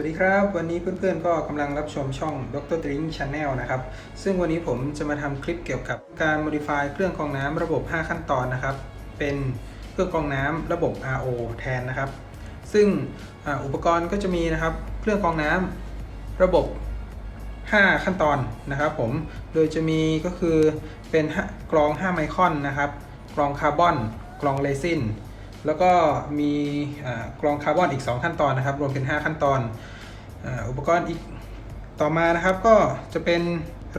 วัสดีครับ วันนี้เพื่อนๆก็กำลังรับชมช่อง Dr. Drink Channel นะครับ ซึ่งวันนี้ผมจะมาทำคลิปเกี่ยวกับการ modify เครื่องกรองน้ำระบบ 5 ขั้นตอนนะครับ เป็นเครื่องกรองน้ำระบบ RO แทนนะครับ ซึ่งออุปกรณ์ก็จะมีนะครับ เครื่องกรองน้ำระบบ 5 ขั้นตอนนะครับผม โดยจะมีก็คือเป็นกรอง 5 ไมครอนนะครับ กรองคาร์บอน กรองเรซิน แล้วก็มีกรองคาร์บอนอีก 2 ขั้นตอนนะครับ รวมเป็น 5 ขั้นตอนอ,อุปกรณ์อีกต่อมานะครับก็จะเป็น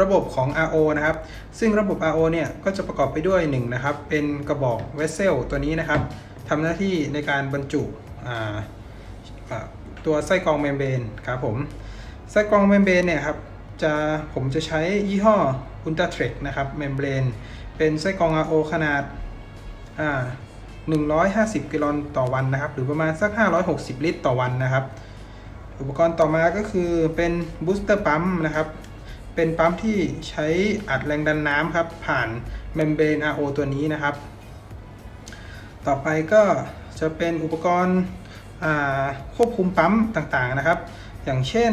ระบบของ RO นะครับ ซึ่งระบบ RO เนี่ยก็จะประกอบไปด้วย1นะครับ เป็นกระบอกเวสเซลตัวนี้นะครับทำหน้าที่ในการบรรจุตัวไส้กรองเมมเบรนครับผมไส้กรองเมมเบรนเนี่ยครับจะผมจะใช้ยี่ห้อ Ultratrek นะครับเมมเบรนเป็นไส้กรอง RO ขนาด 150 กิโลต่อวันนะครับ หรือประมาณสัก 560 ลิตรต่อวันนะครับ อุปกรณ์ต่อมาก็คือเป็นบูสเตอร์ปั๊มนะครับ เป็นปั๊มที่ใช้อัดแรงดันน้ำครับ ผ่านเมมเบรน RO ตัวนี้นะครับ ต่อไปก็จะเป็นอุปกรณ์ควบคุมปั๊มต่างๆนะครับ อย่างเช่น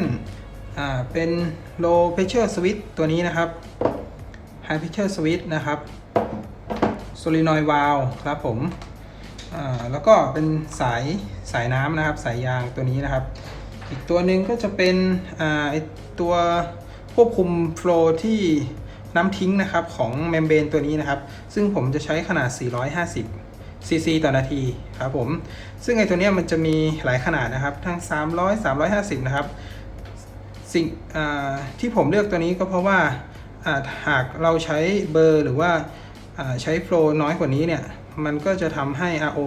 เป็น low pressure switch ตัวนี้นะครับ high pressure switch นะครับ solenoid valve ครับผม อ่าแล้วก็เป็นสายสายน้ำนะครับสายยางตัวนี้นะครับ อีกตัวหนึ่งก็จะเป็นอ่าไอตัวควบคุมโฟล์ที่น้ำทิ้งนะครับของเมมเบรนตัวนี้นะครับ ซึ่งผมจะใช้ขนาด 450 ซีซีต่อนาทีครับผม ซึ่งไอตัวเนี้ยมันจะมีหลายขนาดนะครับ ทั้ง 300 350 นะครับ สิ่งที่ผมเลือกตัวนี้ก็เพราะว่าหากเราใช้เบอร์หรือว่าใช้โฟล์น้อยกว่านี้เนี่ย มันก็จะทำให้ RO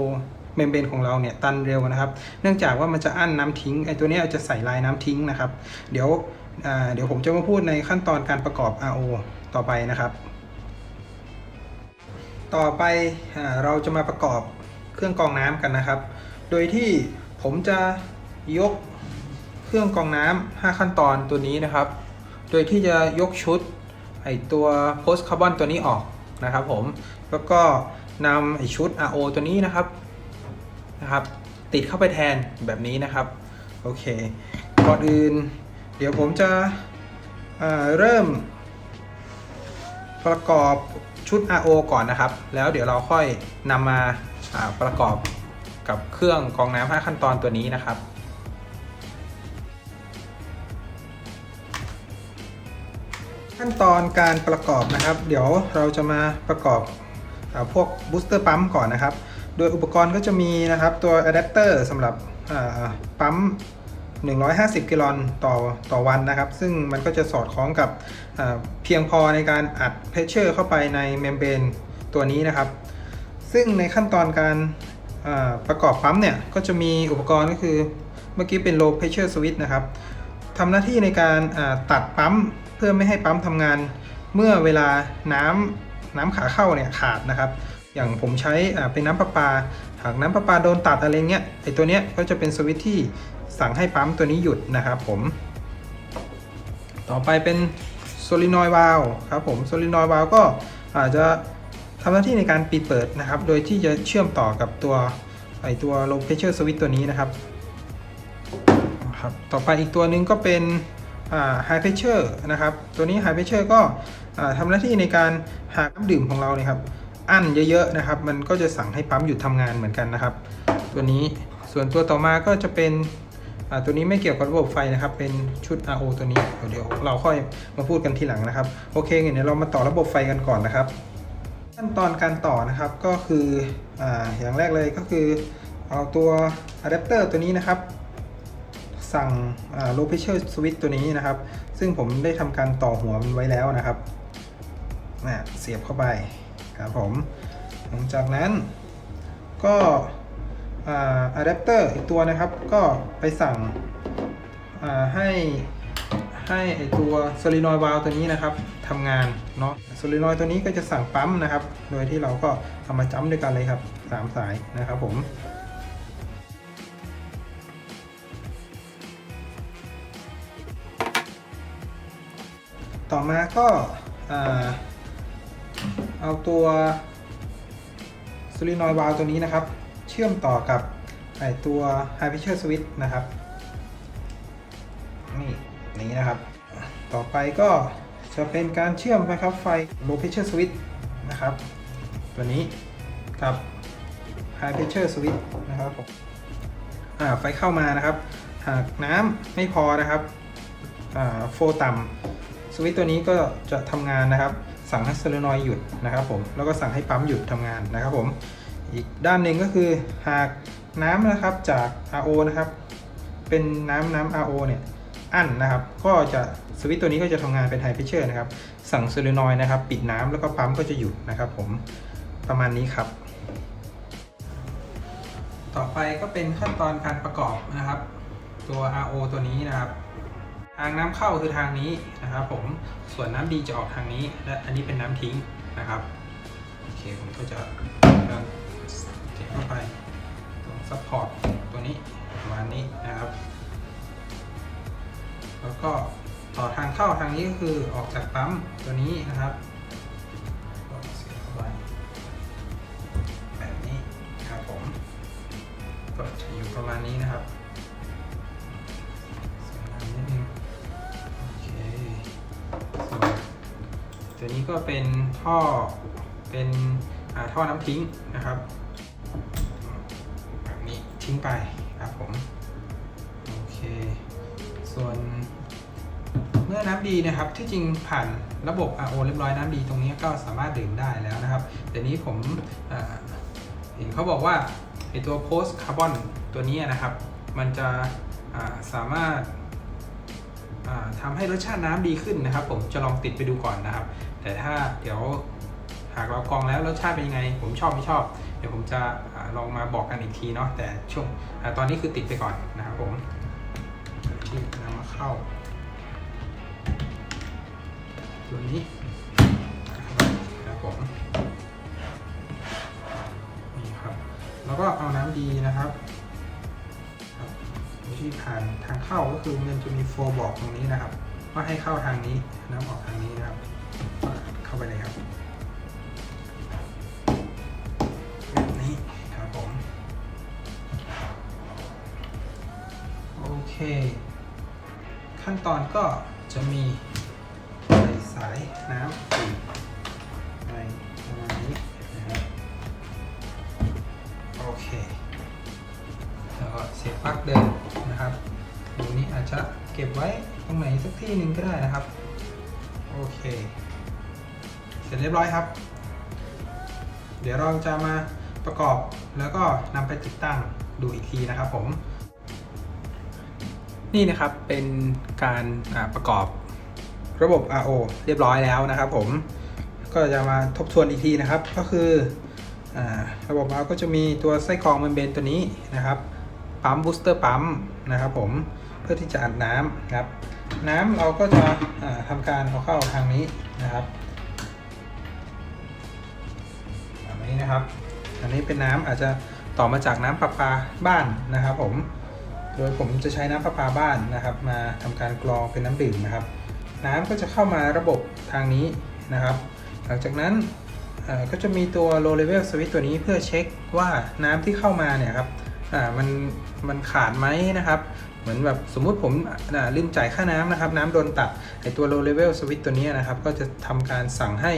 เมมเบรนของเราเนี่ยตันเร็วนะครับ เนื่องจากว่ามันจะอั้นน้ำทิ้งไอตัวนี้จะใส่ลายน้ำทิ้งนะครับ เดี๋ยวเดี๋ยวผมจะมาพูดในขั้นตอนการประกอบ RO ต่อไปนะครับ ต่อไปอเราจะมาประกอบเครื่องกรองน้ำกันนะครับ โดยที่ผมจะยกเครื่องกรองน้ำ5ขั้นตอนตัวนี้นะครับ โดยที่จะยกชุดไอตัว post carbon ตัวนี้ออกนะครับผม แล้วก็ นำไอชุด RO ตัวนี้นะครับนะครับ ติดเข้าไปแทนแบบนี้นะครับ โอเค ก่อนอื่น เดี๋ยวผมจะเริ่ม ประกอบชุด RO ก่อนนะครับ แล้วเดี๋ยวเราค่อยนำมาาประกอบกับเครื่องกรองน้ำ5ขั้นตอนตัวนี้นะครับขั้นตอนการประกอบนะครับ เดี๋ยวเราจะมาประกอบ พวกบูสเตอร์ปั๊มก่อนนะครับ โดยอุปกรณ์ก็จะมีนะครับตัวอะแดปเตอร์สำหรับอ่าปั๊ม 150 กิโลต่อต่อวันนะครับ ซึ่งมันก็จะสอดคล้องกับเพียงพอในการอัดเพชเชอร์เข้าไปในเมมเบรนตัวนี้นะครับ ซึ่งในขั้นตอนการประกอบปั๊มเนี่ย ก็จะมีอุปกรณ์ก็คือเมื่อกี้เป็น low pressure switch นะครับทำหน้าที่ในการตัดปั๊มเพื่อไม่ให้ปั๊มทำงานเมื่อเวลาน้ำ น้ำขาเข้าเนี่ยขาดนะครับ อย่างผมใช้อ่าเป็นน้ำประปา หากน้ำประปาโดนตัดอะไรเงี้ยไอตัวเนี้ยก็จะเป็นสวิตช์ที่สั่งให้ปั๊มตัวนี้หยุดนะครับผม ต่อไปเป็นโซลินอยด์วาลครับผมโซลินอยด์วาลก็อาจจะทำหน้าที่ในการปิดเปิดนะครับ โดยที่จะเชื่อมต่อกับตัวไอตัว low pressure switch ตัวนี้นะครับครับ ต่อไปอีกตัวนึงก็เป็นอ่า high pressure นะครับ ตัวนี้ high pressure ก็ ทำหน้าที่ในการหากน้ำดื่มของเราเนี่ยครับอั้นเยอะๆนะครับ มันก็จะสั่งให้ปั๊มหยุดทำงานเหมือนกันนะครับ ตัวนี้ส่วนตัวต่อมาก็จะเป็นตัวนี้ไม่เกี่ยวกับระบบไฟนะครับ เป็นชุด RO ตัวนี้เดี๋ยวเราค่อยมาพูดกันทีหลังนะครับ โอเคงั้นเดี๋ยวเรามาต่อระบบไฟกันก่อนนะครับ ขั้นตอนการต่อนะครับก็คือออย่างแรกเลยก็คือเอาตัวอะแดปเตอร์ตัวนี้นะครับ สั่งอ่า low pressure switch ตัวนี้นะครับ ซึ่งผมได้ทำการต่อหัวมันไว้แล้วนะครับ อ่าเสียบเข้าไปครับผม หลังจากนั้นก็อะแดปเตอร์อีกตัวนะครับ ก็ไปสั่งให้ให้ไอตัวโซลินอยด์วาลตัวนี้นะครับทำงานเนาะโซลินอยด์ตัวนี้ก็จะสั่งปั๊มนะครับ โดยที่เราก็เอามาจ้ำด้วยกันเลยครับสามสายนะครับผมต่อมาก็อ่า เอาตัวโซลินอยด์วาลตัวนี้นะครับ เชื่อมต่อกับไอตัว High Pressure Switch นะครับ นี่นี้นะครับ ต่อไปก็จะเป็นการเชื่อมนะครับไฟ low pressure switch นะครับ ตัวนี้กับ high pressure switch นะครับผมไฟเข้ามานะครับ หากน้ำไม่พอนะครับอ่าโฟต่ำสวิตช์ตัวนี้ก็จะทำงานนะครับ สั่งให้โซเลนอยด์หยุดนะครับผมแล้วก็สั่งให้ปั๊มหยุดทำงานนะครับผมอีกด้านหนึ่งก็คือหากน้ำนะครับจาก RO นะครับเป็นน้ำน้ำ RO เนี่ยอั้นนะครับ ก็จะสวิตตัวนี้ก็จะทำงานเป็นไฮเพ r เชอร์นะครับ สั่งโซเลนอยด์นะครับ ปิดน้ำแล้วก็ปั๊มก็จะหยุดนะครับผมประมาณนี้ครับ ต่อไปก็เป็นขั้นตอนการประกอบนะครับ ตัว RO ตัวนี้นะครับ ทางน้ำเข้าคือทางนี้นะครับผมส่วนน้ำดีจะออกทางนี้ และอันนี้เป็นน้ำทิ้งนะครับโอเคผมก็จะเก็บเข้าไปตรงซัพพอร์ตตัวนี้ประมาณนี้นะครับ แล้วก็ต่อทางเข้าทางนี้ก็คือออกจากปั๊มตัวนี้นะครับ เป็นท่อเป็นท่อน้ำทิ้งนะครับแบบนี้ทิ้งไปครับผมโอเคส่วนเมื่อน้ำดีนะครับที่จริงผ่านระบบ RO เรียบร้อยน้ำดีตรงนี้ก็สามารถดื่มได้แล้วนะครับแต่นี้ผมเห็นเขาบอกว่าไอตัวโพสคาร์บอนตัวนี้นะครับ มันจะาสามารถาทำให้รสชาติน้ำดีขึ้นนะครับ ผมจะลองติดไปดูก่อนนะครับ แต่ถ้าเดี๋ยวหากเรากรองแล้วรสชาติเป็นยังไง ผมชอบไม่ชอบ เดี๋ยวผมจะลองมาบอกกันอีกทีเนาะแต่ช่วงอตอนนี้คือติดไปก่อนนะครับผมที่นำมาเข้าตัวนี้นะครับผมนี่ครับ แล้วก็เอาน้ำดีนะครับที่ผ่านทางเข้าก็คือมันจะมีโฟร์บอกตรงนี้นะครับว่าให้เข้าทางนี้น้ำออกทางนี้นะครับ เข้าไปเลยครับ แบบนี้ครับผม โอเค ขั้นตอนก็จะมีใส่สายน้ำสีในประมาณนี้นะครับโอเคแล้วก็เสียบปลั๊กเดิมนะครับดูนี้อาจจะเก็บไว้ตรงไหนสักที่หนึ่งก็ได้นะครับ โอเค เสร็จเรียบร้อยครับ เดี๋ยวเราจะมาประกอบแล้วก็นำไปติดตั้งดูอีกทีนะครับผม นี่นะครับเป็นการประกอบระบบ RO เรียบร้อยแล้วนะครับผม ก็จะมาทบทวนอีกทีนะครับ ก็คืออระบบเราก็จะมีตัวไส้กรองเมมเบรนตัวนี้นะครับ ปั๊มบูสเตอร์ปั๊มนะครับผม เพื่อที่จะอัดน้ำครับ น้ำเราก็จะทำการเอาเข้าทางนี้นะครับแบบนี้นะครับ อันนี้เป็นน้ำอาจจะต่อมาจากน้ำประปาบ้านนะครับ ผม โดยผมจะใช้น้ำประปาบ้านนะครับ มาทำการกรองเป็นน้ำดื่มนะครับ น้ำก็จะเข้ามาระบบทางนี้นะครับ หลังจากนั้นก็จะมีตัว low level switch ตัวนี้เพื่อเช็คว่าน้ำที่เข้ามาเนี่ยครับ อ่ามันมันขาดไหมนะครับเหมือนแบบสมมุติผมอ่าลืมจ่ายค่าน้ำนะครับ น้ำโดนตัดไอตัว low level switch ตัวนี้นะครับ ก็จะทำการสั่งให้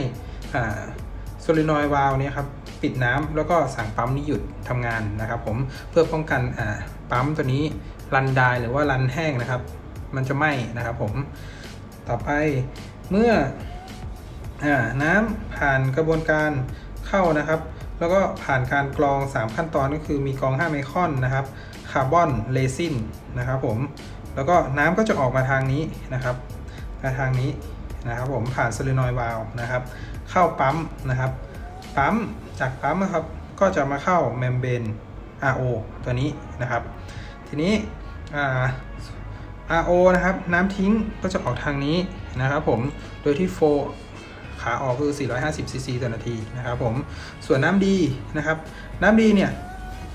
อ่าโซลินอยวาลเนี่ยครับปิดน้ำแล้วก็สั่งปั๊มนี้หยุดทำงานนะครับ ผมเพื่อป้องกันอ่าปั๊มตัวนี้รันไดหรือว่ารันแห้งนะครับ มันจะไหม้นะครับ ผมต่อไปเมื่ออาน้ำผ่านกระบวนการเข้านะครับ แล้วก็ผ่านการกรอง 3 ขั้นตอนก็คือมีกรอง 5 ไมครอนนะครับคาร์บอนเรซินนะครับผมแล้วก็น้ำก็จะออกมาทางนี้นะครับมาทางนี้นะครับผมผ่านโซลินอย์วาล์วนะครับ เข้าปั๊มนะครับปั๊มจากปั๊มนะครับก็จะมาเข้าเมมเบน RO ตัวนี้นะครับ ทีนี้อ่า RO นะครับ น้ำทิ้งก็จะออกทางนี้นะครับผม โดยที่โฟ ขาออกคือ 450 ซีซีต่อนาทีนะครับผมส่วนน้ำดีนะครับ น้ำดีเนี่ย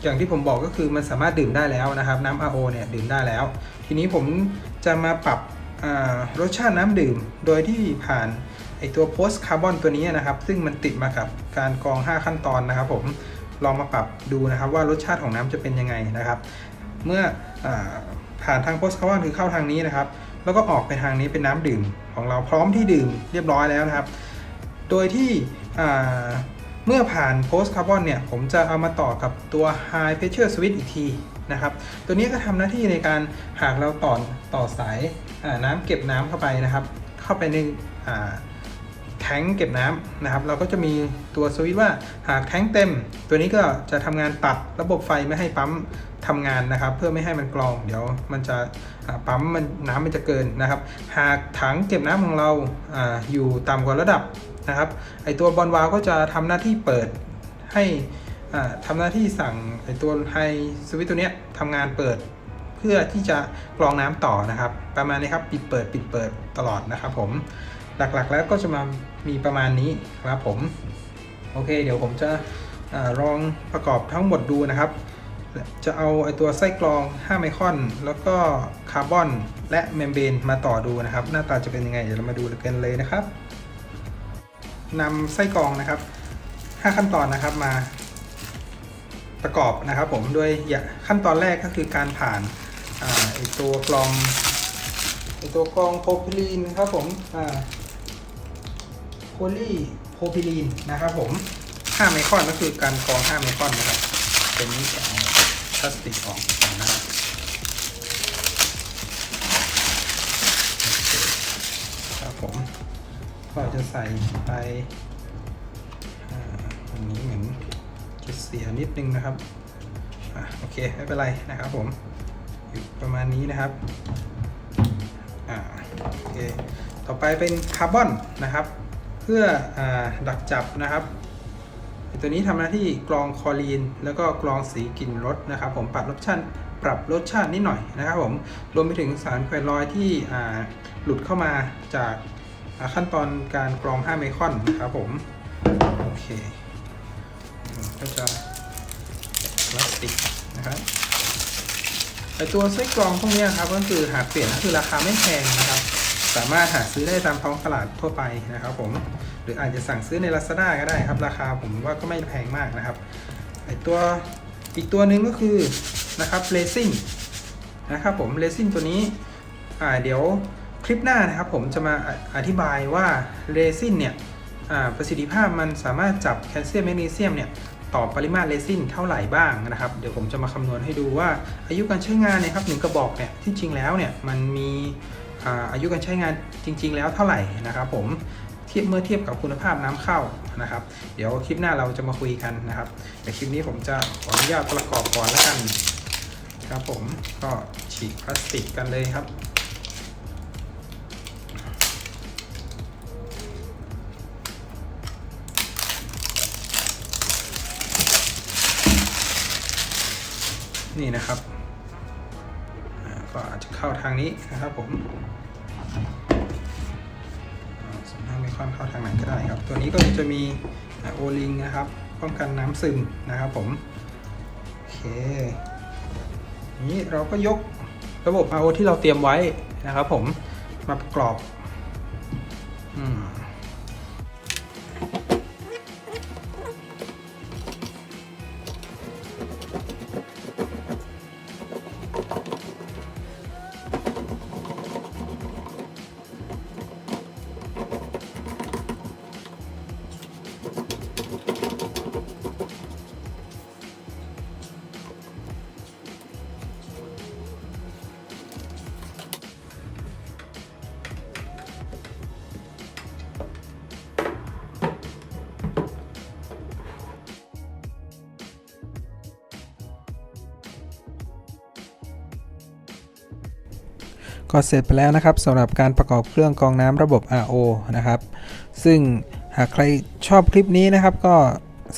อย่างที่ผมบอกก็คือมันสามารถดื่มได้แล้วนะครับ น้ำ RO เนี่ยดื่มได้แล้ว ทีนี้ผมจะมาปรับรสชาติน้ำดื่มโดยที่ผ่านไอตัวโพสคาร์บอนตัวนี้นะครับ ซึ่งมันติดมากับการกรอง 5 ขั้นตอนนะครับ ผมลองมาปรับดูนะครับ ว่ารสชาติของน้ำจะเป็นยังไงนะครับ เมื่ออผ่านทางโพสคาร์บอนคือเข้าทางนี้นะครับ แล้วก็ออกไปทางนี้เป็นน้ำดื่มของเราพร้อมที่ดื่มเรียบร้อยแล้วนะครับ โดยที่เมื่อผ่าน post carbon เนี่ย ผมจะเอามาต่อกับตัว high pressure switch อีกทีนะครับ ตัวนี้ก็ทำหน้าที่ในการหากเราต่อต่อสายาน้ำเก็บน้ำเข้าไปนะครับ เข้าไปในแทงเก็บน้ำนะครับ เราก็จะมีตัวสวิตช์ว่าหากแทงเต็ม ตัวนี้ก็จะทำงานตัดระบบไฟไม่ให้ปั๊มทำงานนะครับ เพื่อไม่ให้มันกรอง เดี๋ยวมันจะปั๊มมันน้ำมันจะเกินนะครับ หากถังเก็บน้ำของเราออยู่ต่ำกว่าระดับ นะครับไอตัวบอลวาล์วก็จะทำหน้าที่เปิดให้อ่าทำหน้าที่สั่งไอตัวไฮสวิตตัวเนี้ยทำงานเปิดเพื่อที่จะกรองน้ำต่อนะครับ ประมาณนี้ครับปิดเปิดปิดเปิดตลอดนะครับผมหลักๆแล้วก็จะมามีประมาณนี้ครับผมโอเค เดี๋ยวผมจะอลองประกอบทั้งหมดดูนะครับ จะเอาไอตัวไส้กรอง 5 ไมครอน แล้วก็คาร์บอนและเมมเบรนมาต่อดูนะครับ หน้าตาจะเป็นยังไงเดี๋ยวเรามาดูกันเลยนะครับ นำไส้กรองนะครับ 5 ขั้นตอนนะครับมาประกอบนะครับผมโดยอย่าขั้นตอนแรกก็คือการผ่านไอตัวกรองไอตัวกรองโพพิลีนครับผมโพลีโพพิลีนนะครับผม5ไมครอนก็คือการกรอง5ไมครอนนะครับเป็นนี้จะเอาพลาสติกออกนะครับโอเคครับผม ก็จะใส่ไปอ,อันนี้เหมือนจะเสียนิดนึงนะครับอโอเคไม่เป็นไรนะครับผมอยู่ประมาณนี้นะครับอ่าโอเคต่อไปเป็นคาร์บอนนะครับ เพื่ออดักจับนะครับตัวนี้ทำหน้าที่กรองคอรีน แล้วก็กรองสีกลิ่นรสนะครับ ผมปรับรสชาติปรับรสชาตินิดหน่อยนะครับผมรวมไปถึงสารแควลอยด์ที่หลุดเข้ามาจาก ขั้นตอนการกรอง5ไมครอนนะครับผม โอเคก็จะพลาสติกนะครับไอตัวไส้กรองพวกนี้ครับก็คือหากเปลี่ยนก็คือราคาไม่แพงนะครับ สามารถหาซื้อได้ตามท้องตลาดทั่วไปนะครับผม หรืออาจจะสั่งซื้อใน Lazada ก็ได้ครับ ราคาผมว่าก็ไม่แพงมากนะครับไอตัวอีกตัวหนึ่งก็คือนะครับเลซิ่งนะครับผมเลซิ่งตัวนี้อ่าเดี๋ยว คลิปหน้านะครับผมจะมาอธิบายว่าเรซินเนี่ยประสิทธิภาพมันสามารถจับแคลเซียมแมกนีเซียมเนี่ยต่อปริมาตรเรซินเท่าไหร่บ้างนะครับ เดี๋ยวผมจะมาคำนวณให้ดูว่าอายุการใช้งานนี่ยครับหนึ่งกระบอกเนี่ยที่จริงแล้วเนี่ยมันมีอายุการใช้งานจริง ๆ แล้วเท่าไหร่นะครับผมเทียบเมื่อเทียบกับคุณภาพน้ำเข้านะครับ เดี๋ยวคลิปหน้าเราจะมาคุยกันนะครับแต่คลิปนี้ผมจะขออนุญาตประกอบก่อนแล้วกันครับผมก็ฉีกพลาสติกกันเลยครับ นี่นะครับก็อาจจะเข้าทางนี้นะครับผมสมมติไม่ค่อนเข้าทางไหนก็ได้ครับ ตัวนี้ก็จะมีโอลิงนะครับป้องกันน้ำซึมนะครับผม โอเค นี้เราก็ยกระบบ RO ที่เราเตรียมไว้นะครับผมมาประกอบ ก็เสร็จไปแล้วนะครับสำหรับการประกอบเครื่องกรองน้ำระบบ RO นะครับ ซึ่งหากใครชอบคลิปนี้นะครับ ก็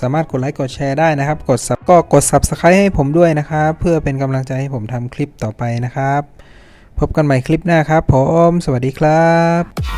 สามารถกดไลค์กดแชร์ได้นะครับ กดก็กด subscribe ให้ผมด้วยนะครับ เพื่อเป็นกำลังใจให้ผมทำคลิปต่อไปนะครับ พบกันใหม่คลิปหน้าครับผม สวัสดีครับ